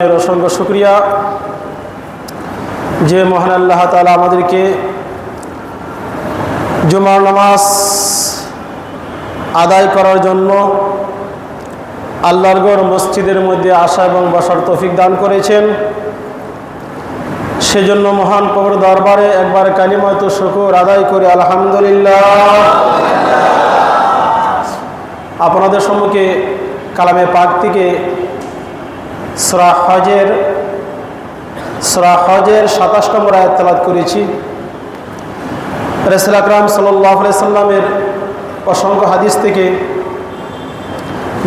অসংখ্য শুক্রিয়া। যে মহান আল্লাহ তালা আমাদেরকে জুমার নামাজ আদায় করার জন্য আল্লাহর গড় মসজিদের মধ্যে আসা এবং বসার তফিক দান করেছেন। সেজন্য মহান কবর দরবারে একবার কালিমাত শুকুর আদায় করে, আলহামদুলিল্লাহ। আপনাদের সম্মুখে কালামে পাক থেকে সরা হজের সরা হজের সাতাশ নম্বর আয়াত তালাত করেছি। রসুল আকরাম সাল্লামের অসংখ্য হাদিস থেকে,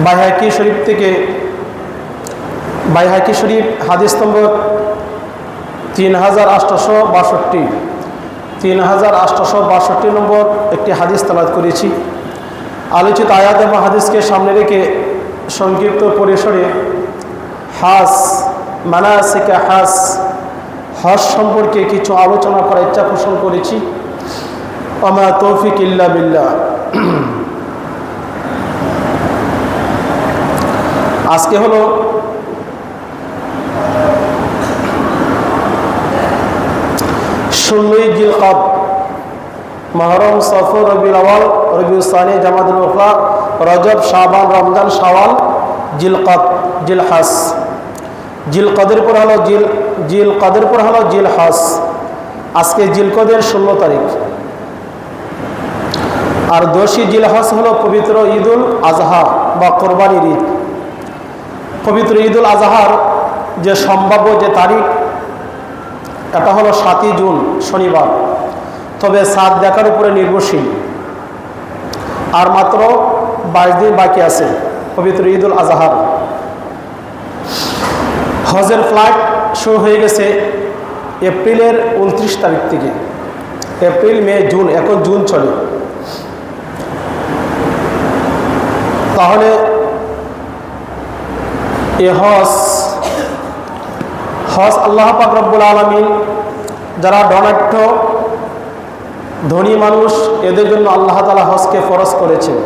বাইহাকি শরীফ থেকে, বাইহাকি শরীফ হাদিস নম্বর তিন হাজার আটশোশো বাষট্টি, তিন হাজার আটশোশো বাষট্টি নম্বর একটি হাদিস তালাত করেছি। আলোচিত আয়াত এবং হাদিসকে সামনে রেখে সংক্ষিপ্ত পরিসরে হাস, মানাসিকা হাস হজ সম্পর্কে কিছু আলোচনা করার ইচ্ছা পোষণ করেছি। আমা তৌফিক ইল্লা বিল্লা আজকে হলো ষোলোই জিলকাব মহরম সফর রবিউল আওয়াল রবিউল সানি, জামাতুল উখলা রজব, শাবান, রমজান, শাওয়াল জিলকাত জিলহাস। জিল কদের পর হলো জিল জিল কদের পর হলো জিল হাস আজকে জিল কদের ষোলো তারিখ। আর দোষী জিল হাস হলো পবিত্র ঈদুল আজহা বা কোরবানির ঈদ। পবিত্র ঈদুল আজহার যে সম্ভাব্য যে তারিখ, এটা হলো সাতই জুন, শনিবার। তবে সাত দেখার উপরে নির্ভরশীল। আর মাত্র বাইশ দিন বাকি আছে পবিত্র ঈদুল আজহার। হজের ফ্লাইট শুরু হয়ে গেছে এপ্রিলের উনত্রিশ তারিখ থেকে। এপ্রিল, মে, জুন, এখন জুন চলে। তাহলে এ হজ হজ আল্লাহ রব্বুল আলমিন যারা ধনাঢ্য, ধনী মানুষ, এদের জন্য আল্লাহ তালা হজকে ফরজ করেছেন।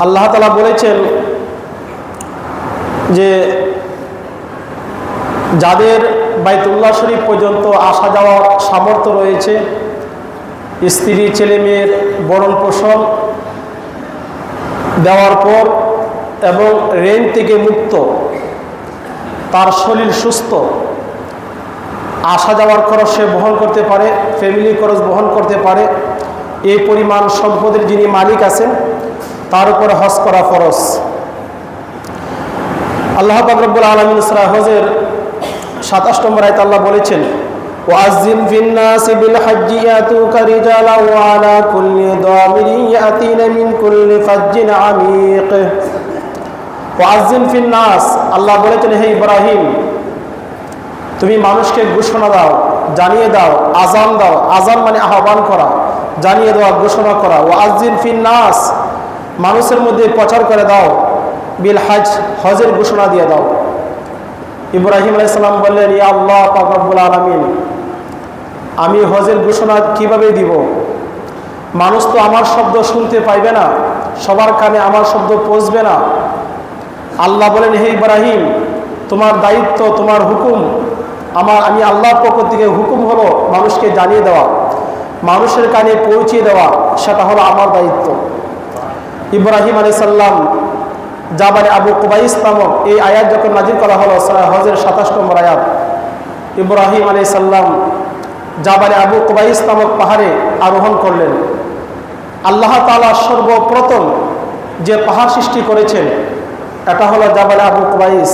আল্লাহ তালা বলেছেন যে যাদের বাইতুল্লাহ শরীফ পর্যন্ত আসা যাওয়ার সামর্থ্য রয়েছে, স্ত্রী, ছেলে মেয়ের বরণ পোষণ দেওয়ার পর এবং রেন থেকে মুক্ত, তার শরীর সুস্থ, আসা যাওয়ার খরচ সে বহন করতে পারে ফ্যামিলি খরচ বহন করতে পারে এই পরিমাণ সম্পদের যিনি মালিক আছেন, তার উপরে হজ করা ফরজ। আল্লাহ বাবরবুল আলমিন সরা হজের সাতাশ নম্বর আয়ত আল্লাহ বলেছেন, ওয়াজিম ফিন্নাস বিল হাজ্জি ইয়াতুকা রিজালা ওয়া কুল্লি দামিরি ইয়াতিনা মিন কুল্লি ফাজ্জিন আমিক। ওয়াজিম ফিন্নাস, আল্লাহ বলেছেন, হে ইব্রাহিম, তুমি মানুষকে ঘোষণা দাও, জানিয়ে দাও, আজান দাও, আজান মানে আহ্বান করা, জানিয়ে দেওয়া, ঘোষণা করা। ও আজিম ফিন্নাস, মানুষের মধ্যে প্রচার করে দাও বিল হাজ হজের ঘোষণা দিয়ে দাও। ইব্রাহিম আলাইসাল্লাম বললেন, ইয়া আল্লাহ পাকবুল আলমিন, আমি হজের ঘোষণা কীভাবে দিব? মানুষ তো আমার শব্দ শুনতে পাইবে না, সবার কানে আমার শব্দ পৌঁছবে না। আল্লাহ বলেন, হে ইব্রাহিম, তোমার দায়িত্ব, তোমার হুকুম, আমার, আমি আল্লাহর পক্ষ থেকে হুকুম হলো মানুষকে জানিয়ে দেওয়া, মানুষের কানে পৌঁছিয়ে দেওয়া, সেটা হলো আমার দায়িত্ব। ইব্রাহিম আলি সাল্লাম জাবারে আবু কুবাইস নামক এই আয়াত যখন নাজির করা হলো হজের সাতাশ নম্বর আয়াত, ইব্রাহিম আলি সাল্লাম জাবারে আবু কুবাইস নামক পাহাড়ে আরোহণ করলেন। আল্লাহ তালা সর্বপ্রথম যে পাহাড় সৃষ্টি করেছেন, এটা হলো জাবালে আবু কুবাইস।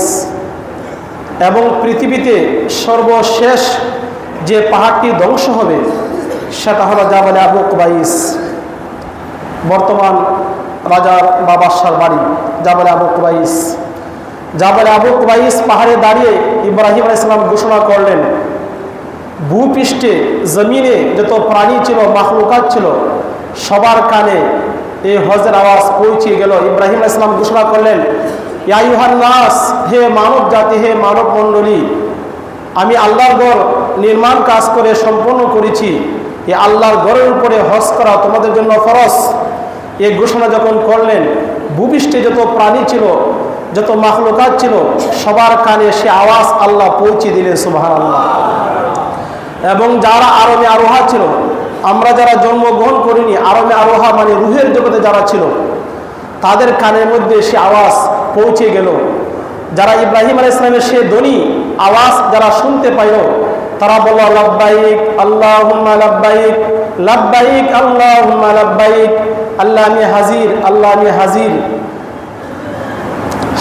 এবং পৃথিবীতে সর্বশেষ যে পাহাড়টি ধ্বংস হবে, সেটা হলো জাবালে আবু কুবাইস। বর্তমান রাজার বাবাসার বাড়ি। জাবালে আবু কুবাইস। জাবালে আবু কুবাইস পাহাড়ে দাঁড়িয়ে ইব্রাহিম আলাইসালাম ঘোষণা করলেন, ভূপৃষ্ঠে, জমিনে যত প্রাণী ছিল মাহলুকাত ছিল, সবার কানে এই হজের আওয়াজ পৌঁছে গেল। ইব্রাহিম ইসলাম ঘোষণা করলেন নাস, হে মানব জাতি, হে মানব মণ্ডলী, আমি আল্লাহর গড় নির্মাণ কাজ করে সম্পন্ন করেছি। এই আল্লাহর গড়ের উপরে হজ করা তোমাদের জন্য ফরস এই ঘোষণা যখন করলেন, ভূপৃষ্ঠে যত প্রাণী ছিল, যত মাখলুকাত ছিল, সবার কানে সে আওয়াজ আল্লাহ পৌঁছে দিলেন সুবাহান আল্লাহ এবং যারা আরমে আরোহা ছিল, আমরা যারা জন্মগ্রহণ করিনি আরমে আরোহা মানে রুহের জগতে যারা ছিল, তাদের কানের মধ্যে সে আওয়াজ পৌঁছে গেল। যারা ইব্রাহিম আল ইসলামের সে ধ্বনি, আওয়াজ যারা শুনতে পাইল, তারা বলল, লাব্বাইক আল্লাহ লাব্বাইক। লাব্বাইক আল্লাহ লাব্বাইক। আল্লাহ আমি হাজির, আল্লাহ আমি হাজির।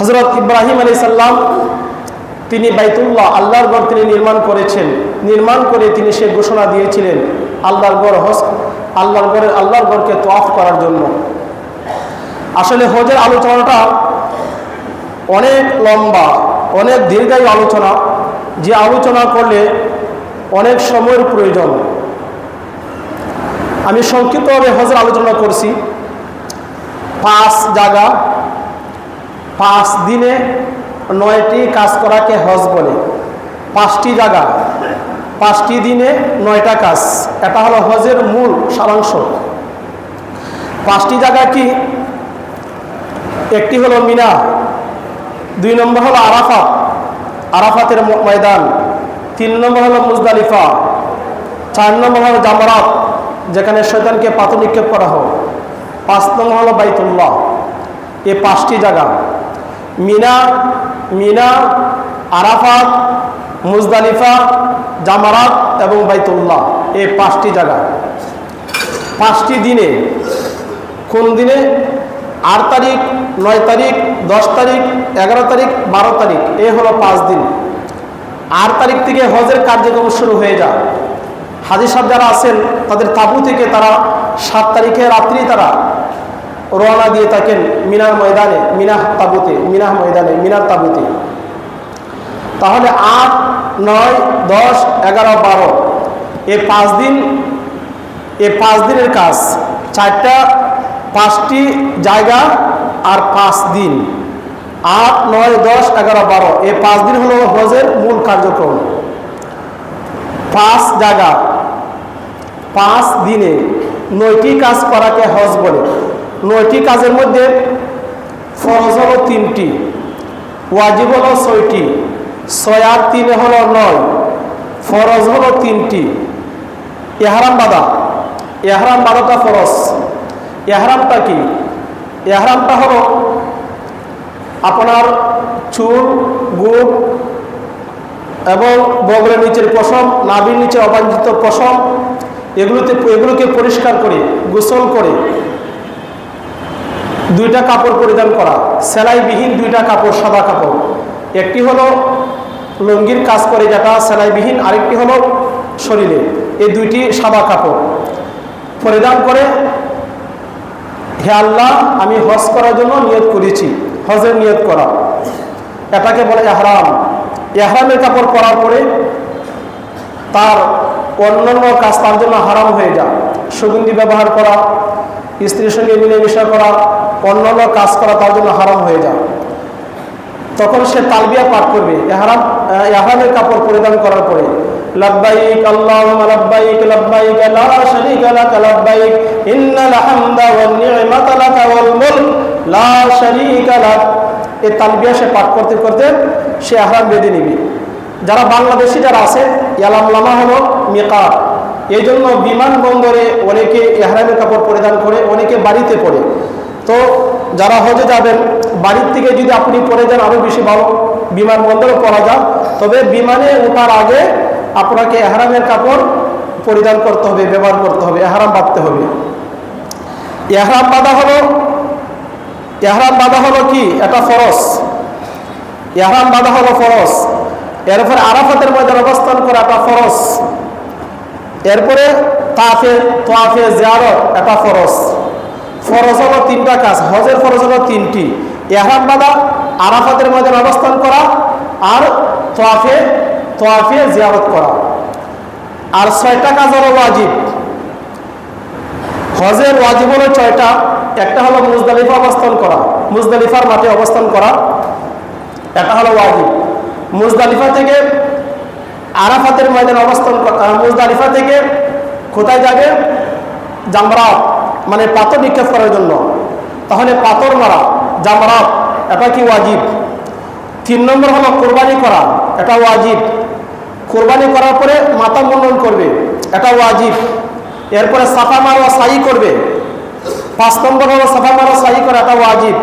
হজরত ইব্রাহিম আলী সাল্লাম তিনি বাইতুল্লাহ, আল্লাহর ঘর তিনি নির্মাণ করেছেন। নির্মাণ করে তিনি সে ঘোষণা দিয়েছিলেন, আল্লাহর গড় হস আল্লাহর গড়ে আল্লাহর গড়কে তোয়াফ করার জন্য। আসলে হজের আলোচনাটা অনেক লম্বা, অনেক দীর্ঘায়ু আলোচনা। যে আলোচনা করলে অনেক সময়ের প্রয়োজন। আমি সংক্ষিপ্তভাবে হজের আলোচনা করছি। পাঁচ জায়গা, পাঁচ দিনে নয়টি কাজ করাকে হজ বলে। পাঁচটি জায়গা, পাঁচটি দিনে নয়টা কাজ। এটা হলো হজের মূল সারাংশ। পাঁচটি জায়গা কি? একটি হলো মিনা, দুই নম্বর হলো আরাফা, আরাফাতের ময়দান, তিন নম্বর হলো মুজদালিফা, চার নম্বর হলো জামরাত। যেখানে শয়তানকে পাথর নিক্ষেপ করা হোক। পাঁচ নম্বর হলো বাইতুল্লাহ। এই পাঁচটি জায়গা। Mina Mina, Arafat, Muzdalifah, Jamarat এবং বাইতুল্লাহ। এই পাঁচটি জায়গা। পাঁচটি দিনে কোন দিনে? আট তারিখ, নয় তারিখ, দশ তারিখ, এগারো তারিখ, বারো তারিখ। এ হলো পাঁচ দিন। আট তারিখ থেকে হজের কার্যক্রম শুরু হয়ে যায়। হাজি সাহেব যারা আছেন, তাদের তাবু থেকে তারা সাত তারিখে রাত্রি তারা রওনা দিয়ে থাকেন মিনার ময়দানে, মিনাহ তাবুতে, মিনাহ ময়দানে, মিনার তাবুতে। তাহলে আট, নয়, দশ, এগারো, বারো, এ পাঁচ দিন, এ পাঁচ দিনের কাজ। চারটা, পাঁচটি জায়গা আর পাঁচ দিন। আট, নয়, দশ, এগারো, বারো এই পাঁচ দিন হলো হজের মূল কার্যক্রম। পাঁচ জায়গা। পাঁচ দিনে নয়টি কাজ করাকে হজ বলে। নয়টি কাজের মধ্যে ফরজ হলো তিনটি, ওয়াজিব হলো ছয়টি, ছয় আর তিনে হলো নয়, ফরজ হলো তিনটি। এহারাম বাদা। এহারাম বাদাটা ফরজ। এহারামটা কি? এহারামটা হলো আপনার চুল, গুড় এবং বগলের নিচের পশম, নাভির নিচে অবাঞ্ছিত পশম এগুলোতে এগুলোকে পরিষ্কার করে, গোসল করে। দুইটা কাপড় পরিধান করা। সেলাইবিহীন দুইটা কাপড়, সাদা কাপড়। একটি হলো লুঙ্গির কাজ করে যেটা সেলাইবিহীন, আরেকটি হলো শরীরে। এই দুইটি সাদা কাপড়। পরিধান করে, হে আল্লাহ, আমি হজ করার জন্য নিয়ত করেছি। হজের নিয়ত করা। এটাকে বলে এহরাম। এহরামের কাপড় পরার পরে তার অন্যান্য কাজ তার জন্য হারাম হয়ে যায়। সুগন্ধি ব্যবহার করা স্ত্রীর সঙ্গে মিলেমিশা করা, অন্যান্য কাজ করা তার জন্য হারাম হয়ে যায়। তখন সে তালবিয়া পাঠ করবে। এহারাম এহারামের কাপড় পরিধান করার পরে লাক এই তালবিয়া সে পাঠ করতে করতে সে এহরাম বেঁধে নিবে। যারা বাংলাদেশি যারা আছে ইয়ালামলামা হলো মিকাত। এই জন্য বিমানবন্দরে অনেকে এহরামের কাপড় পরিধান করে, অনেকে বাড়িতে পরে। তো যারা হজে যাবেন, বাড়ির থেকে যদি আপনি পরে যান আরও বেশি ভালো। বিমানবন্দরে পরা যান তবে বিমানে ওঠার আগে আপনাকে এহরামের কাপড় পরিধান করতে হবে, ব্যবহার করতে হবে, এহরাম বাঁধতে হবে। এহরাম বাঁধা হলো, এহরাম বাঁধা হলো কি? এটা ফরস এহরাম বাঁধা হলো ফরস এরপরে আরাফাতের মধ্যে অবস্থান করা একটা ফরস এরপরে তাফে তোয়াফে জিয়ারত এটা ফরস ফরজ হলো তিনটা কাজ, হজের ফরজ হলো তিনটি। এহরাম বাঁধা আরাফাতের মধ্যে অবস্থান করা আর তোয়াফে তোয়াফে জিয়ারত করা। আর ছয়টা কাজ হলো ওয়াজিব। হজের ওয়াজিব হলো ছয়টা। একটা হলো মুজদালিফা অবস্থান করা, মুজদালিফার মাঠে অবস্থান করা। এটা হলো ওয়াজিব। মুজদালিফা থেকে আরাফাতের ময়দান অবস্থান মুজদালিফা থেকে কোথায় যাবে? জামরাত মানে পাথর নিক্ষেপ করার জন্য। তাহলে পাথর মারা, জামরাত, এটা কি ওয়াজিব? তিন নম্বর হলো কোরবানি করা, এটা ওয়াজিব। কোরবানি করার পরে মাথা মুন্ডন করবে, এটা ওয়াজিব। এরপরে সাফা মারোয়া সাই করবে। পাঁচ নম্বর হলো সাফা মারোয়া সাই করা, এটা ওয়াজিব।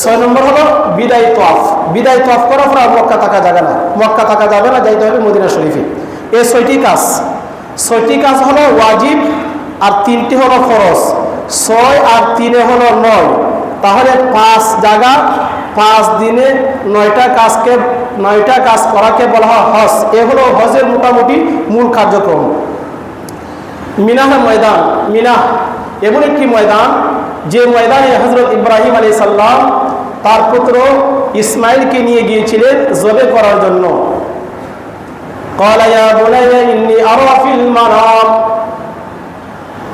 ছয় নম্বর হলো বিদায় তোয়াফ। বিদায় তোয়াফ করার পর মক্কা থাকা যাবে না। মক্কা থাকা যাবে না, যাইতে হবে মদিনা শরীফে। এই ছয়টি কাজ। ছয়টি কাজ হলো ওয়াজিব আর তিনটি হলো ফরজ। ছয় আর তিনে হলো নয়। তাহলে পাঁচ জায়গা, পাঁচ দিনে নয়টা কাজকে, নয়টা কাজ করাকে বলা হয় হজ। এ হলো হজের মোটামুটি মূল কার্যক্রম। মিনাহ ময়দান। মিনাহ এমন একটি ময়দান, যে ময়দানে হজরত ইব্রাহিম আলী সাল্লাম তার পুত্র ইসমাইলকে নিয়ে গিয়েছিলেন জবে করার জন্য।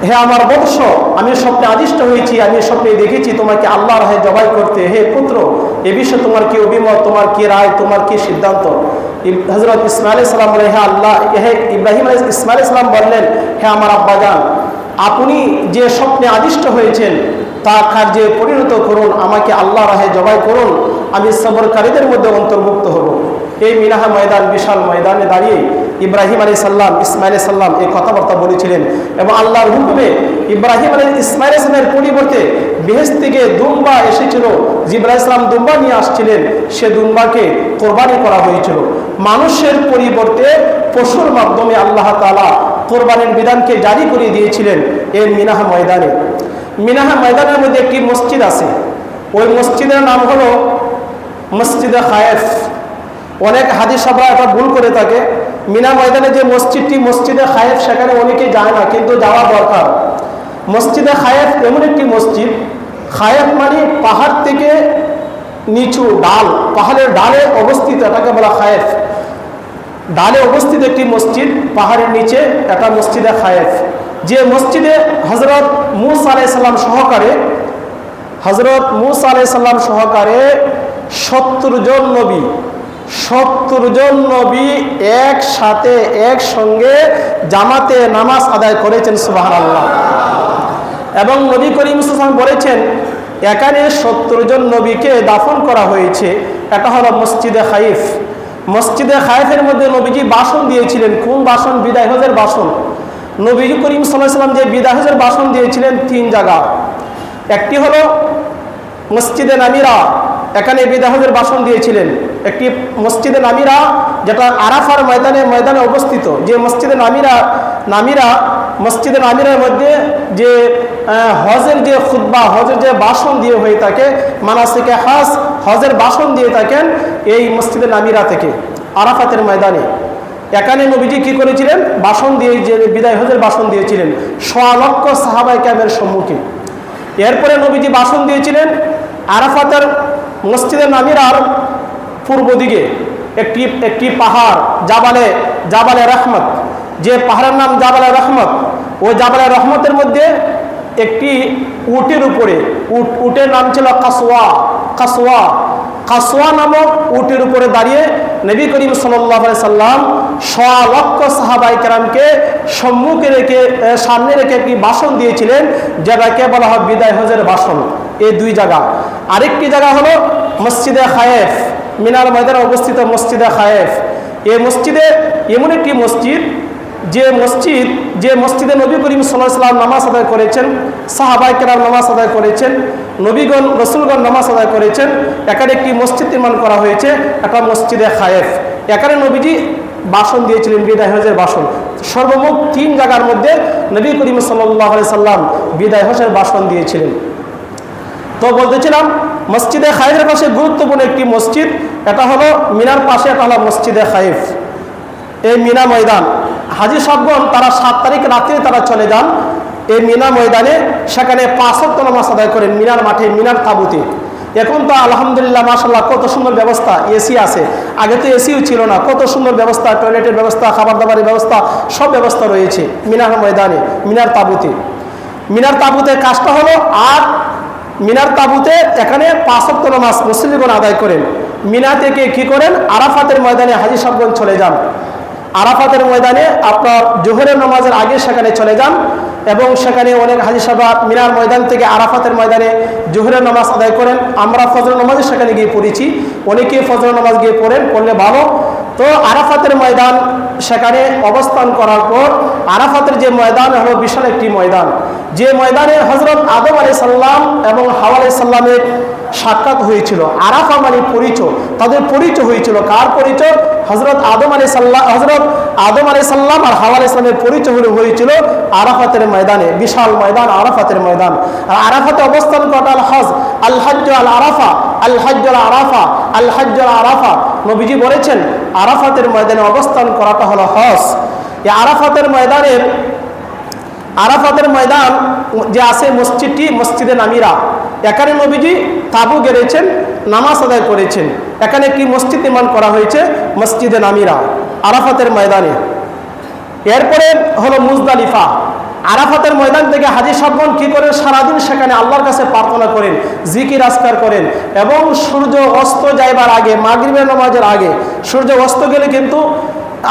হে আমার বংশ আমি স্বপ্নে আদিষ্ট হয়েছি, আমি স্বপ্নে দেখেছি তোমাকে আল্লাহর রায় জবাই করতে। হে পুত্র, এ বিষয়ে তোমার কি অভিমত, তোমার কি রায়, তোমার কি সিদ্ধান্ত? হজরত ইসমাইল ইসলাম বলে হ্যাঁ আল্লাহ হে ইব্রাহিম ইসমাইল ইসলাম বললেন হ্যাঁ আমার আব্বাজান, আপনি যে স্বপ্নে আদিষ্ট হয়েছেন তা কার্যে পরিণত করুন, আমাকে আল্লাহ রাহে জবাই করুন, আমি সবরকারীদের মধ্যে অন্তর্ভুক্ত হব। এই মিনাহা ময়দান, বিশাল ময়দানে দাঁড়িয়ে ইব্রাহিম আলী সাল্লাম ইসমাইল সাল্লাম এই কথাবার্তা বলেছিলেন এবং আল্লাহর হুকুমে ইব্রাহিম আলী ইসমাইল ইসলামের পরিবর্তে বেহেস থেকে দুম্বা এসেছিল জিব্রাহ ইসলাম দুম্বা নিয়ে আসছিলেন, সে দুম্বাকে কোরবানি করা হয়েছিল। মানুষের পরিবর্তে পশুর মাধ্যমে আল্লাহ তালা কোরবানির বিধানকে জারি করে দিয়েছিলেন এই মিনাহা ময়দানে। মিনাহা ময়দানের মধ্যে একটি মসজিদ আছে। ওই মসজিদের নাম হলো মসজিদে খায়েফ। অনেক হাদিস সাবরা এটা ভুল করে থাকে। মিনা ময়দানে যে মসজিদটি, মসজিদে খায়েফ সেখানে অনেকে যায় না, কিন্তু যাওয়া দরকার। মসজিদে খায়েফ এমন একটি মসজিদ। খায়েফ মানে পাহাড় থেকে নিচু ডাল। পাহাড়ের ডালে অবস্থিত, এটাকে বলা খায়েফ। ডালে অবস্থিত একটি মসজিদ, পাহাড়ের নিচে এটা মসজিদে খায়েফ। যে মসজিদে হজরত মুস আলাইসাল্লাম সহকারে হজরত মুস আলাইসাল্লাম সহকারে সত্তর জন নবী, সত্তর জন নবী একসাথে, একসঙ্গে জামাতে নামাজ আদায় করেছেন সুবাহ আল্লাহ এবং নবী করিম ইসলাম বলেছেন, এখানে সত্তর জন নবীকে দাফন করা হয়েছে। এটা হলো মসজিদে খাইফ। মসজিদে খাইফের মধ্যে নবীজি বাসন দিয়েছিলেন। কোন বাসন বিদায় হজের বাসন নবীজি করিম সাল্লাহ সাল্লাম যে বিদায় হজের বাসন দিয়েছিলেন তিন জায়গা। একটি হলো মসজিদে নামিরা, এখানে বিদাহদের ভাষণ দিয়েছিলেন। একটি মসজিদে নামিরা, যেটা আরাফার ময়দানে ময়দানে অবস্থিত। যে মসজিদে নামিরা নামিরা, মসজিদে নামিরার মধ্যে যে হজের যে খুদ্া হজের যে বাসন দিয়ে হয়ে থাকে, মানাসিকে হাস, হজের বাসন দিয়ে থাকেন এই মসজিদে নামিরা থেকে, আরাফাতের ময়দানে। এখানে নবীজি কি করেছিলেন? বাসন দিয়ে যে বিদায় হজের বাসন দিয়েছিলেন, সোয়া লক্ষ সাহাবাই ক্যামের সম্মুখে। এরপরে নবীজি বাসন দিয়েছিলেন আরাফাতের মসজিদে নামিরার পূর্ব দিকে একটি একটি পাহাড়, জাবালে জাবালে রহমত। যে পাহাড়ের নাম জাবালে রহমত, ওই জাবালে রহমতের মধ্যে একটি উটের উপরে, উট, উটের নাম ছিল কাসোয়া কাসোয়া কাসোয়া নামক উটের উপরে দাঁড়িয়ে নবী করিম সাল্লাম সোয়া লক্ষ সাহাবাই কেরামকে সম্মুখে রেখে সামনে রেখে একটি ভাষণ দিয়েছিলেন, যেটাকে বলা হয় বিদায় হজের ভাষণ এই দুই জায়গা। আরেকটি জায়গা হলো মসজিদে খায়েফ, মিনার ময়দানে অবস্থিত মসজিদে খায়েফ। এই মসজিদে এমন একটি মসজিদ যে মসজিদ, যে মসজিদে নবী করিম সাল্লাহ সাল্লাম নামাজ আদায় করেছেন সাহাবাই কেরাম নামাজ আদায় করেছেন, নবীগণ, রসুলগণ নামাজ আদায় করেছেন, এখানে একটি মসজিদ নির্মাণ করা হয়েছে, একটা মসজিদে খায়েফ। এখানে নবীজি ভাষণ দিয়েছিলেন, বিদায় হজের বাসন সর্বমোট তিন জায়গার মধ্যে নবী করিম সাল্লাহ সাল্লাম বিদায় হজের বাসন দিয়েছিলেন। তো বলতেছিলাম, মসজিদে খাইফের পাশে গুরুত্বপূর্ণ একটি মসজিদ, এটা হলো মিনার পাশে, এটা হলো মসজিদে খাইফ এই মিনা ময়দান হাজি সাহগণ তারা সাত তারিখ রাত্রে তারা চলে যান এই মিনা ময়দানে। সেখানে পাঁচত্ব নামাজ আদায় করেন মিনার মাঠে, মিনার তাবুতে। এখন তো আলহামদুলিল্লাহ মাসাল্লাহ কত সুন্দর ব্যবস্থা এসি আছে। আগে তো এসিও ছিল না, কত সুন্দর ব্যবস্থা, টয়লেটের ব্যবস্থা খাবার দাবারের ব্যবস্থা, সব ব্যবস্থা রয়েছে মিনার ময়দানে, মিনার তাবুতে। মিনার তাবুতে কাজটা হলো, আর মিনার তাবুতে এখানে পাঁচত্ব নামাজ মুসলিমগণ আদায় করেন। মিনা থেকে কি করেন? আরাফাতের ময়দানে হাজি সাহগঞ্জ চলে যান। আরাফাতের ময়দানে আপনার জোহরের নামাজের আগে সেখানে চলে যান এবং সেখানে অনেক হাজি সাহেব মিনার ময়দান থেকে আরাফাতের ময়দানে জোহরের নামাজ আদায় করেন। আমরা ফজর নামাজে সেখানে গিয়ে পড়েছি। অনেকে ফজর নামাজ গিয়ে পড়েন, পড়লে ভালো। তো আরাফাতের ময়দান সেখানে অবস্থান করার পর আরাফাতের যে ময়দান হলো বিশাল একটি ময়দান। যে ময়দানে হজরত আদম আলাই সাল্লাম এবং হাওয়া আলাই সাল্লামের সাক্ষাৎ হয়েছিল। আরাফা মানে পরিচয়, তাদের পরিচয় হয়েছিল। কার পরিচয়? হজরত আদম আলী সাল্লাহ হজরত আদম আলী সাল্লাম আর হাওয়া ইসলামের পরিচয় হয়েছিল আরাফাতের ময়দানে, বিশাল ময়দান আরাফাতের ময়দান। আর আরাফাতে অবস্থান করাটা আল হজ আল আল আরাফা আল হজ্জ আল আরাফা আল আল আরাফা নবীজি বলেছেন, আরাফাতের ময়দানে অবস্থান করাটা হলো হজ এই আরাফাতের ময়দানের আরাফাতের ময়দান যে আছে মসজিদটি, মসজিদে নামিরা। এখানে নবীজি তাবু গেড়েছেন, নামাজ আদায় করেছেন। এখানে কি মসজিদ নির্মাণ করা হয়েছে, মসজিদে নামিরা, আরাফাতের ময়দানে। এরপরে হলো মুজদালিফা। আরাফাতের ময়দান থেকে হাজির সাবগণ কি করেন? সারাদিন সেখানে আল্লাহর কাছে প্রার্থনা করেন, জিকির আসকার করেন এবং সূর্য অস্ত যাইবার আগে, মাগরিবের নামাজের আগে, সূর্য অস্ত গেলে কিন্তু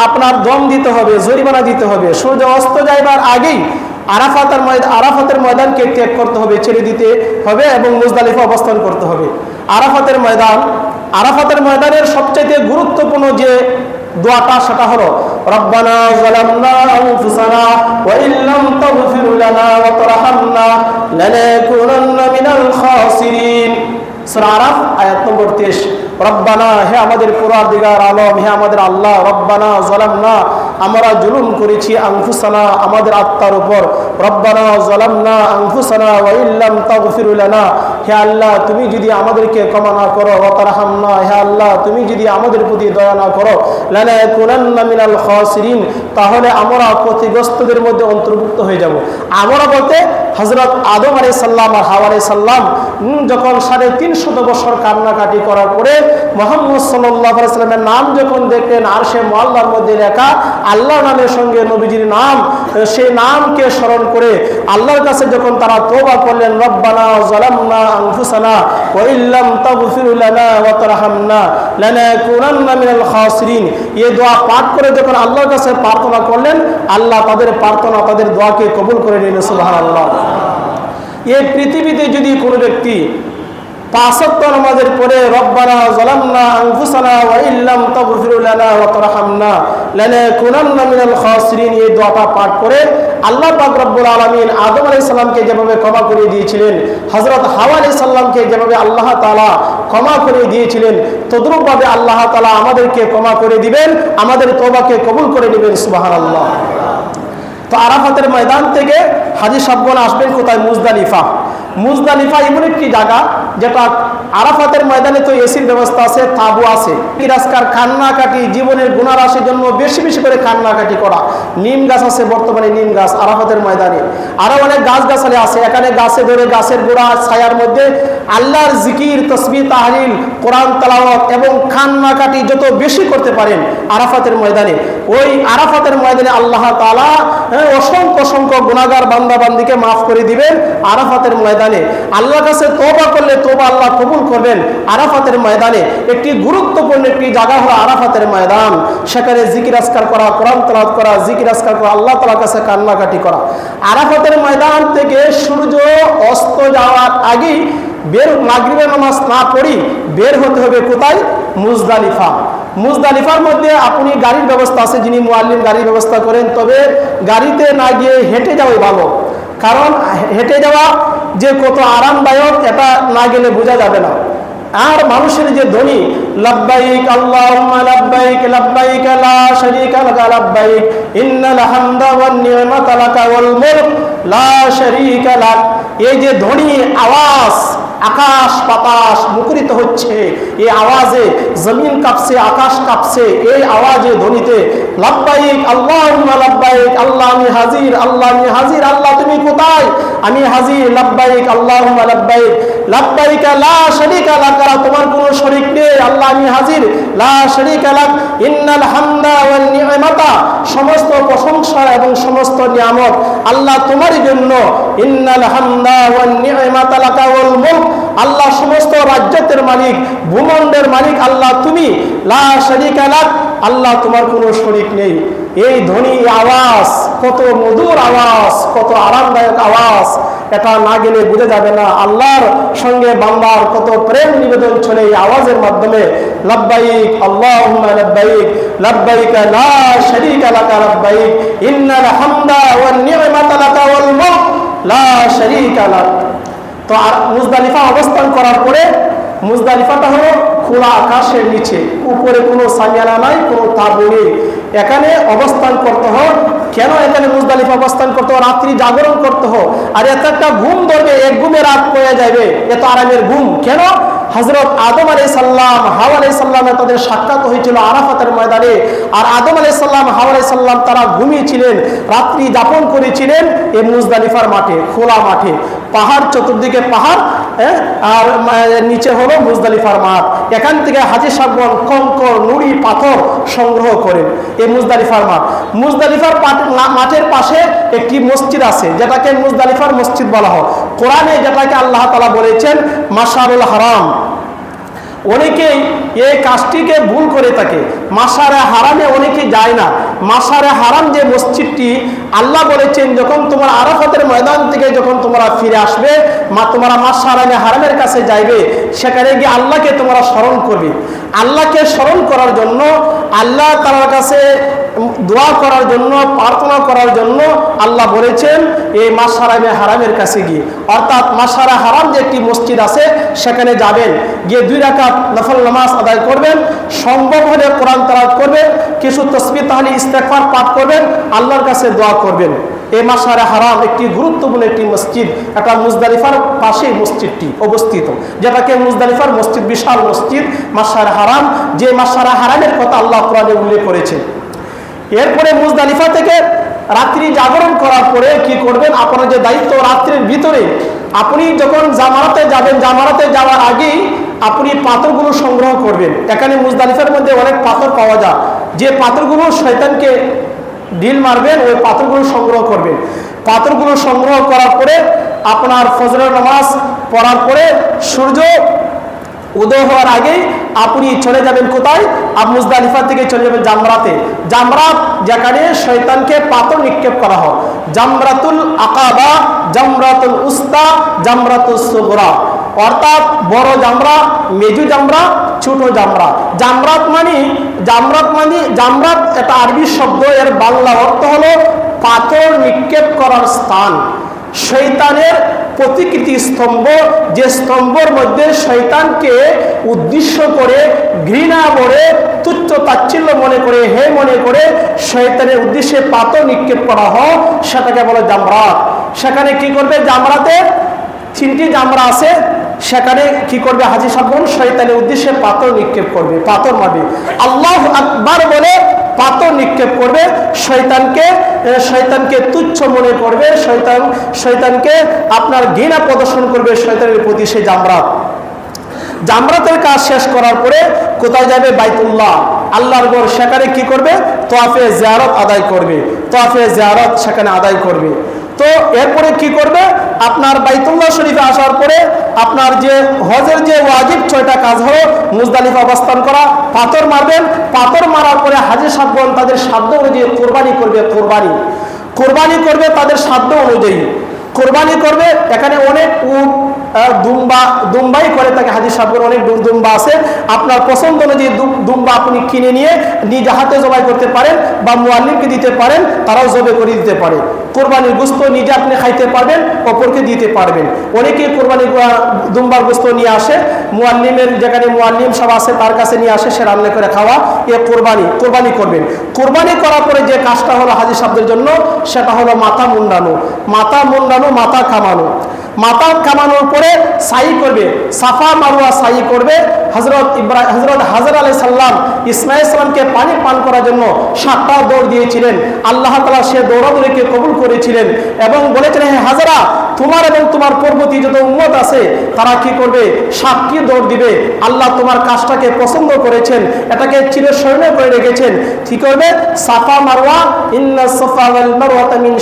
আপনার দম দিতে হবে, জরিমানা দিতে হবে। সূর্য অস্ত যাইবার আগেই আরাফাতের ময়দান আরাফাতের ময়দানকে ত্যাগ করতে হবে, ছেড়ে দিতে হবে এবং মুজদালিফা অবস্থান করতে হবে। আরাফাতের ময়দান আরাফাতের ময়দানের সবচাইতে গুরুত্বপূর্ণ যে দোয়াটা, সেটা হলো, রব্বানা যালামনা আনফুসানা ওয়া ইল্লাম তাগফির লানা ওয়া তারহামনা লানাকুনান্না মিনাল খাসিরিন। সূরা আরাফ, আয়াত নম্বর 23 রব্বানা, হে আমাদের পুরাদিগার আলম, হে আমাদের আল্লাহ, রব্বানা জালামনা আমরা জুলুম করেছি আনফুসানা, আমাদের আত্মার উপর। রব্বানা জালামনা আনফুসানা ওয়া ইল্লাম তাগফির লানা। হে আল্লাহ, তুমি যদি আমাদেরকে ক্ষমা না করো, ওয়া তারহামনা, হে আল্লাহ, তুমি যদি আমাদের প্রতি দয়া না করো লানাকুনান্না মিনাল খাসিরিন। তাহলে আমরা ক্ষতিগ্রস্তদের মধ্যে অন্তর্ভুক্ত হয়ে যাব। আমরা বলতে হজরত আদম আলাই সাল্লাম আর হাওয়া আলাই সাল্লাম যখন সাড়ে তিনশত বছর কান্নাকাটি করার পরে মোহাম্মদ সাল্লামের নাম যখন দেখলেন, আর সে মোয়াল্লার মধ্যে লেখা আল্লাহ নামের সঙ্গে নবীজির নাম সেই নামকে স্মরণ করে আল্লাহর কাছে যখন তারা তোবা করলেন, রব্বানা জালামনা আনফুসানা ওয়া ইল্লাম তাগফির লানা ওয়া তারহামনা লানাকুনান্না মিনাল খাসিরিন। এই দোয়া পাঠ করে যখন আল্লাহর কাছে প্রার্থনা করলেন, আল্লাহ তাদের প্রার্থনা, তাদের দোয়াকে কবুল করে নিলেন, সুবহানাল্লাহ। এই পৃথিবীতে যদি কোনো ব্যক্তি যেভাবে ক্ষমা করে দিয়েছিলেন হাওয়া যেভাবে আল্লাহ তাআলা ক্ষমা করে দিয়েছিলেন, তদ্রূপভাবে আল্লাহ তাআলা আমাদেরকে ক্ষমা করে দিবেন, আমাদের তওবাকে কবুল করে নেবেন, সুবহানাল্লাহ। তো আরাফাতের ময়দান থেকে হাজি সাবগণ আসবেন কোথায়? মুজদালিফা। মুজদালিফা এমন একটি জায়গা যেটা আরাফাতের ময়দানে তো এসির ব্যবস্থা আছে তাবু আছে। কিরাজকার কান্নাকাটি জীবনের গুণারাশির জন্য বেশি বেশি করে কান্নাকাটি করা। নিম গাছ আছে বর্তমানে নিম গাছ আরাফাতের ময়দানে। আরও অনেক গাছ গাছালি আছে এখানে গাছে ধরে গাছের গোড়া ছায়ার মধ্যে আল্লাহর জিকির তসবি তাহরিল কোরআন তালাওয়াত এবং কান্নাকাটি যত বেশি করতে পারেন আরাফাতের ময়দানে। ওই আরাফাতের ময়দানে আল্লাহ তালা হ্যাঁ, অসংখ্য অসংখ্য গুণাগার বান্দাবান্দিকে মাফ করে দিবেন। আরাফাতের ময়দানে আল্লাহর কাছে তোবা করলে তোবা আল্লাহ কবুল করবেন। আরাফাতের ময়দানে একটি গুরুত্বপূর্ণ একটি জায়গা হলো আরাফাতের ময়দান। সেখানে জিকির আসকার করা, কোরআন তালাত করা, জিকির আসকার করা, আল্লাহ তালার কাছে কান্নাকাটি করা। আরাফাতের ময়দান থেকে সূর্য অস্ত যাওয়ার আগেই বের, মাগরিবের নামাজ না পড়ি বের হতে হবে কোথায়? মুজদালিফা। মুজদালিফার মধ্যে আপনি গাড়ির ব্যবস্থা আছে, যিনি মুআল্লিম গাড়ির ব্যবস্থা করেন, তবে গাড়িতে না গিয়ে হেঁটে যাওয়াই ভালো। কারণ হেঁটে যাওয়া যে কত আরামদায়ক, এটা না গেলে বোঝা যাবে না। আর মানুষের যে ধ্বনি যে ধ্বনি আকাশ মুখরিত হচ্ছে। এই আওয়াজে জমিন কাঁপছে, আকাশ কাঁপছে। এই আওয়াজে ধ্বনিতে, লাব্বাইক আল্লাহুম্মা লাব্বাইক আল্লাহ আমি হাজির, আল্লাহ আমি হাজির, আল্লাহ তুমি কোথায়? আমি হাজির, লাব্বাইক, আল্লাহুম্মা লাব্বাইক। লা তোমার নেই। আল্লাহ আমি হাজির। লা ইন্নাল হামদা ওয়াল সমস্ত প্রশংসা এবং সমস্ত নিয়ামত আল্লাহ জন্য। ইন্নাল হামদা নি'মাতা লাকা ওয়াল মুলক। আল্লাহ সমস্ত রাজ্যতের মালিক, ভূমণ্ডের মালিক আল্লাহ তুমি। লা শরিকা লাক আল্লাহ তোমার কোনো শরিক নেই। এই ধ্বনি আওয়াজ, কত মধুর আওয়াজ, কত আরামদায়ক আওয়াজ, এটা না গেলে বুঝে যাবে না। আল্লাহর সঙ্গে বান্দার কত প্রেম নিবেদন চলে এই আওয়াজের মাধ্যমে। লাব্বাইক, আল্লাহুম্মা লাব্বাইক লাব্বাইক লা শারীকা লাকা লাব্বাইক, ইন্নাল হামদা ওয়ান নি'মাতা লাকা ওয়াল মুলক, লা শারীকা লাক। তো আর মুজদালিফা অবস্থান করার পরে মুজদালিফাটা হলো খোলা আকাশের নিচে, উপরে কোনো সামিয়ানা নাই, কোনো তাবু নেই। এখানে অবস্থান করতে হয়, কেন এখানে মুজদালিফা অবস্থান করতে হয়? রাত্রি জাগরণ করতে হয়। আর এত একটা ঘুম ধরবে, এক ঘুমে রাত পড়ে যাবে, এত আরামের ঘুম। কেন? হজরত আদম আলাই সাল্লাম হাওয়া আলাই সাল্লামে তাদের সাক্ষাৎ হয়েছিল আরাফাতের ময়দানে। আর আদম আলাই সাল্লাম হাওয়া আলাই সাল্লাম তারা ঘুমিয়েছিলেন রাত্রি যাপন করেছিলেন এই মুজদালিফার মাঠে খোলা মাঠে। পাহাড় চতুর্দিকে পাহাড় হ্যাঁ, আর নিচে হলো মুজদালিফার মাঠ। এখান থেকে হাজি সাগর কঙ্কর নুড়ি পাথর সংগ্রহ করেন এই মুজদালিফার মাঠ। মুজদালিফার মাঠের পাশে একটি মসজিদ আছে যেটাকে মুজদালিফার মসজিদ বলা হয়। কোরআনে যেটাকে আল্লাহ তালা বলেছেন মাসারুল হারাম। অনেকেই এই কাজটিকে ভুল করে থাকে। মাসারে হারামে অনেকে যায় না। মাসারে হারাম যে মসজিদটি আল্লাহ বলেছেন, যখন তোমার আরাফাতের ময়দান থেকে যখন তোমরা ফিরে আসবে, মা তোমরা মাসারামে হারামের কাছে যাইবে, সেখানে গিয়ে আল্লাহকে তোমরা স্মরণ করবে। আল্লাহকে স্মরণ করার জন্য আল্লাহ তালার কাছে দোয়া করার জন্য, প্রার্থনা করার জন্য আল্লাহ বলেছেন, এই মাসারামে হারামের কাছে গিয়ে। অর্থাৎ মাসারা হারাম যে একটি মসজিদ আছে, সেখানে যাবেন। গিয়ে দুই রাকাত নফল নামাজ আদায় করবেন, সম্ভব হলে কোরআন তালাত করবেন, কিছু তসবি তাহলে ইস্তেকফার পাঠ করবেন, আল্লাহর কাছে দোয়া করবেন। এই মাসারে হারাম একটি গুরুত্বপূর্ণ একটি মসজিদ, এটা মুজদালিফার পাশেই মসজিদটি অবস্থিত। যেটাকে মুজদালিফার মসজিদ, বিশাল মসজিদ মাসারে হারাম, যে মাসারে হারামের কথা আল্লাহ কোরআনে উল্লেখ করেছেন। এরপরে মুজদালিফা থেকে রাত্রি জাগরণ করার পরে কি করবেন? আপনার যে দায়িত্ব রাত্রির ভিতরে, আপনি যখন জামারাতে যাবেন, জামারাতে যাওয়ার আগেই আপনি পাথরগুলো সংগ্রহ করবেন। এখানে মুজদালিফার মধ্যে অনেক পাথর পাওয়া যায়। যে পাথরগুলো শয়তানকে ঢিল মারবেন, ওই পাথরগুলো সংগ্রহ করবেন। পাথরগুলো সংগ্রহ করার পরে আপনার ফজরের নামাজ পড়ার পরে সূর্য উদয় হওয়ার আগেই আপনি চলে যাবেন কোথায়? আপ মুজদালিফা থেকে চলে যাবেন জামরাতে। জামরাত যেখানে শয়তানকে পাথর নিক্ষেপ করা হয়। জামরাতুল আকাবা, জামরাতুল উস্তা জামরাতুল সুগরা। অর্থাৎ বড় জামরা, মেজু জামরা, ছোট জামরা। জামরাত মানে জামরাত মানে জামরাত এটা আরবি শব্দ, এর বাংলা অর্থ হলো পাথর নিক্ষেপ করার স্থান। শৈতানের প্রতিকৃতি স্তম্ভ, যে স্তম্ভর মধ্যে শৈতানকে উদ্দেশ্য করে, ঘৃণা করে, তুচ্ছ তাচ্ছিল্য মনে করে, হে মনে করে শৈতানের উদ্দেশ্যে পাথর নিক্ষেপ করা হয়, সেটাকে বলে জামরাত। সেখানে কি করবে জামরাতে? তিনটি জামরা আছে। সেখানে কি করবে হাজি সাবন শয়তানের উদ্দেশ্যে পাথর নিক্ষেপ করবে, পাথর মারবে। আল্লাহ আকবার বলে পাথর নিক্ষেপ করবে শৈতানকে শয়তানকে তুচ্ছ মনে করবে, শয়তান শৈতানকে আপনার ঘৃণা প্রদর্শন করবে, শয়তানের প্রতি সে জামরাত। জামরাতের কাজ শেষ করার পরে কোথায় যাবে বাইতুল্লাহ? আল্লাহর গড় সেখানে কি করবে? তোয়াফে জিয়ারত আদায় করবে। তোয়াফে জিয়ারত সেখানে আদায় করবে। তো এরপরে কি করবে? আপনার বাইতুল্লাহ শরীফে আসার পরে আপনার যে হজের যে ওয়াজিব ছয়টা কাজ হলো মুজদালিফা অবস্থান করা পাথর মারবেন পাথর মারার পরে হাজির সাবগণ তাদের সাধ্য অনুযায়ী কোরবানি করবে কোরবানি। কোরবানি করবে তাদের সাধ্য অনুযায়ী। কোরবানি করবে এখানে অনেক আহ, দুম্বা দুম্বাই করে তাকে হাজির সাহেবের অনেক দুম্বা আছে। আপনার পছন্দ অনুযায়ী দুম্বা আপনি কিনে নিয়ে নিজ হাতে জবাই করতে পারেন বা মোয়াল্লিমকে দিতে পারেন তারাও জবে করে দিতে পারে। কোরবানির গুস্ত নিজে আপনি খাইতে পারবেন অপরকে দিতে পারবেন। অনেকে কোরবানি আহ, দুম্বার গুস্ত নিয়ে আসে। মোয়াল্লিমের যেখানে মোয়াল্লিম সব আছে, তার কাছে নিয়ে আসে, সে রান্না করে খাওয়া, এ কোরবানি কোরবানি করবেন। কোরবানি করার পরে যে কাজটা হলো হাজির সাহেবদের জন্য, সেটা হলো মাথা মুন্ডানো। মাথা মুন্ডানো, মাথা কামানো। মাথা কামানোর পরে সাই করবে, সাফা মারুয়া সাই করবে হজরত ইব্রাহিম হজরত হাজার আলাই সাল্লাম ইসমাইল সাল্লামকে পানি পান করার জন্য সাতটা দৌড় দিয়েছিলেন। আল্লাহ তালা সে দৌড়াদৌড়িকে কবুল করেছিলেন এবং বলেছিলেন হাজারা তোমার এবং তোমার পরবর্তী যত উন্মত আছে, তারা কি করবে? সাক্ষী দৌড় দিবে। আল্লাহ তোমার কাজটাকে পছন্দ করেছেন, এটাকে চিরস্মরণীয় করে রেখেছেন। কি করবে? সাফা মারওয়া, ইন্না সাফা ওয়াল মারওয়াতা মিন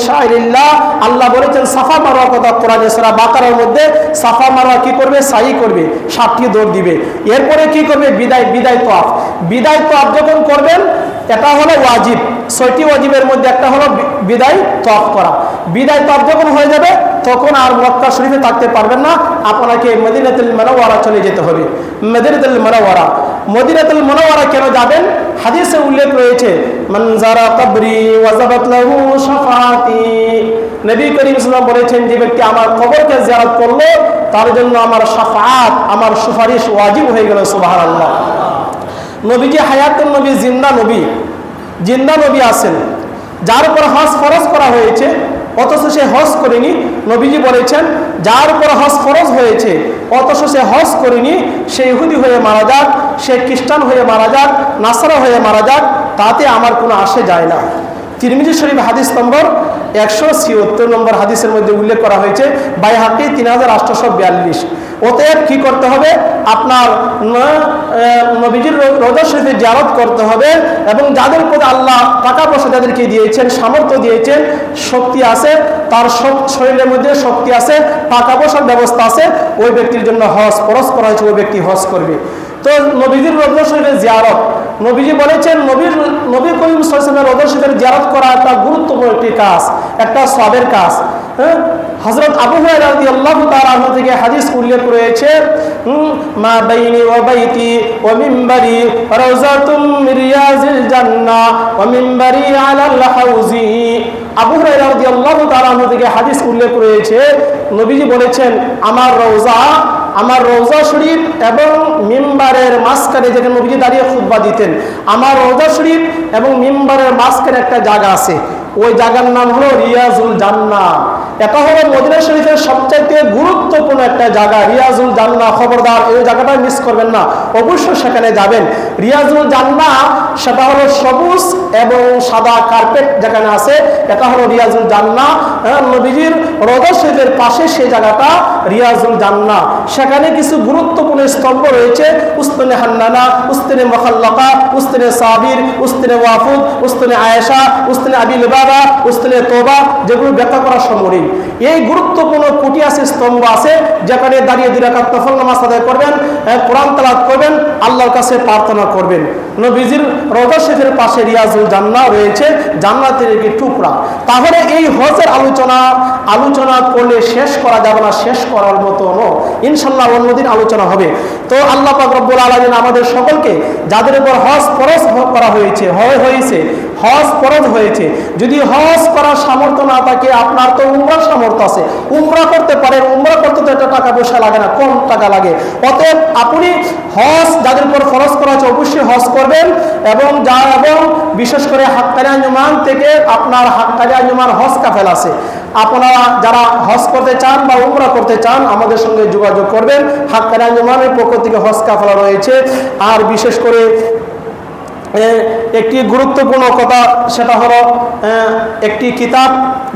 আল্লাহ বলেছেন, সাফা মারওয়া কথা কোরআনে সূরা বাকারার মধ্যে, সাফা মারওয়া কি করবে? সাই করবে সাতটি দৌড় দিবে। এরপরে কি করবে? বিদায় বিদায় তোয়াফ বিদায় তোয়াফ যখন করবেন, এটা হলো ওয়াজিব। ছয়টি ওয়াজিবের মধ্যে একটা হলো বিদায় তোয়াফ করা। বিদায় তোয়াফ যখন হয়ে যাবে, তখন আর মক্কা শরীফে থাকতে পারবেন না। আপনাকে মদিনাতুল মানাওয়ারা চলে যেতে হবে। মদিনাতুল মানাওয়ারা। মদিনাতুল মানাওয়ারা কেন যাবেন? হাদিসে উল্লেখ রয়েছে মনজারা কবরি ওয়াজাবাত লাহু শাফাতি নবী করিম সাল্লাল্লাহু বলেছেন, যে ব্যক্তি আমার কবরকে জিয়ারত করল, তার জন্য আমার শাফাত আমার সুপারিশ ওয়াজিব হয়ে গেল, সুবহানাল্লাহ। নবীজি হায়াতুল নবী, জিন্দা নবী জিন্দা নবী আছেন। যার উপর হজ ফরজ করা হয়েছে অথচ সে হজ করেনি। নবীজি বলেছেন, যার উপর হজ ফরজ হয়েছে, অথচ সে হজ করেনি। সে ইহুদি হয়ে মারা যাক, সে খ্রিস্টান হয়ে মারা যাক, নাসারা হয়ে মারা যাক, তাতে আমার কোনো আসে যায় না। তিরমিজি শরীফ হাদিস নম্বর একশো ছিয়ত্তর নম্বর হাদিসের মধ্যে উল্লেখ করা হয়েছে বাই হাকি তিন হাজার আটশোশো বিয়াল্লিশ। অতএব কি করতে হবে? আপনার নবীজির রোজা শরীফে জারত করতে হবে এবং যাদের উপরে আল্লাহ টাকা পয়সা তাদেরকে দিয়েছেন, সামর্থ্য দিয়েছেন, শক্তি আছে, তার সব- শরীরের মধ্যে শক্তি আছে, টাকা পয়সার ব্যবস্থা আছে, ওই ব্যক্তির জন্য হস পরস্পর হয়েছে, ওই ব্যক্তি হস করবে। তো নবীজির রোজা শরীফের জিয়ারত। নবীজি বলেছেন, নবীর, নবী করিম সাল্লামের রোজা শরীফের জিয়ারত করা একটা গুরুত্বপূর্ণ একটি কাজ, একটা সবের কাজ। হ্যাঁ? হজরত আবু রাদিয়াল্লাহু তাআলা আনহু থেকে হাদিস উল্লেখ রয়েছে মা বাইনি ওয়া বাইতি ওয়া মিম্বারি রাওজাতুম মিন রিয়াজিল জান্নাহ ওয়া মিম্বারি আলাল হাউজি। আবু রাদিয়াল্লাহু তাআলা আনহু থেকে হাদিস উল্লেখ রয়েছে, নবীজি বলেছেন, আমার রওজা আমার রোজা শরীফ এবং মিম্বারের মাঝখানে যেখানে নবীজি দাঁড়িয়ে খুতবা দিতেন আমার রোজা শরীফ এবং মিম্বারের মাঝখানে একটা জায়গা আছে। ওই জায়গার নাম হলো রিয়াজুল জান্না এটা হলো মদিনা শরীফের সবচাইতে গুরুত্বপূর্ণ একটা জায়গা রিয়াজুল জান্না খবরদার এই জায়গাটা মিস করবেন না অবশ্যই সেখানে যাবেন। রিয়াজুল জান্না সেটা হলো সবুজ এবং সাদা কার্পেট যেখানে আছে এটা হলো রিয়াজুল জান্না হ্যাঁ, নবীজির রোজা শরীফের পাশে সেই জায়গাটা রিয়াজুল জান্না সেখানে কিছু গুরুত্বপূর্ণ স্তম্ভ রয়েছে। উস্তানে হান্নানা উস্তানে মখাল্লাকা উস্তানে সাবির উস্তানে ওয়াফুদ উস্তানে আয়েশা উস্তানে আবিল বাবা উস্তানে তোবা, যেগুলো ব্যাখ্যা করা সম্ভব এই গুরুত্বপূর্ণ কুটি আছে স্তম্ভ আছে, যেখানে দাঁড়িয়ে দুই রাকাত নফল নামাজ আদায় করবেন কোরআন তালাত করবেন, আল্লাহর কাছে প্রার্থনা করবেন। নবীজির রোজা শরীফের পাশে রিয়াজুল জান্না রয়েছে, জান্নাতের একটি টুকরা। তাহলে এই হজের আলোচনা আলোচনা করলে শেষ করা যাবে না, শেষ করার মতো নো ইনশাল্লাহ অন্যদিন আলোচনা হবে। তো আল্লাহ পাক রব্বুল আলমিন আমাদের সকলকে যাদের উপর হজ ফরজ করা হয়েছে, হয় হয়েছে হজ ফরজ হয়েছে। যদি হজ করার সামর্থ্য না থাকে, আপনার তো উমরার সামর্থ্য আছে। উমরা করতে পারেন, উমরা করতে তো একটা টাকা পয়সা লাগে না, কম টাকা লাগে। অতএব আপনি হজ যাদের উপর ফরজ করা আছে, অবশ্যই হজ করবেন এবং যা এবং বিশেষ করে হাক্কারি আঞ্জুমান থেকে আপনার হাক্কারি আঞ্জুমান হজ কাফেল আছে। আপনারা যারা হজ করতে চান বা উমরা করতে চান, আমাদের সঙ্গে যোগাযোগ করবেন। হাক্কারি আঞ্জুমানের পক্ষ থেকে হজ কাফেলা রয়েছে। আর বিশেষ করে একটি গুরুত্বপূর্ণ কথা সেটা হলো একটি কিতাব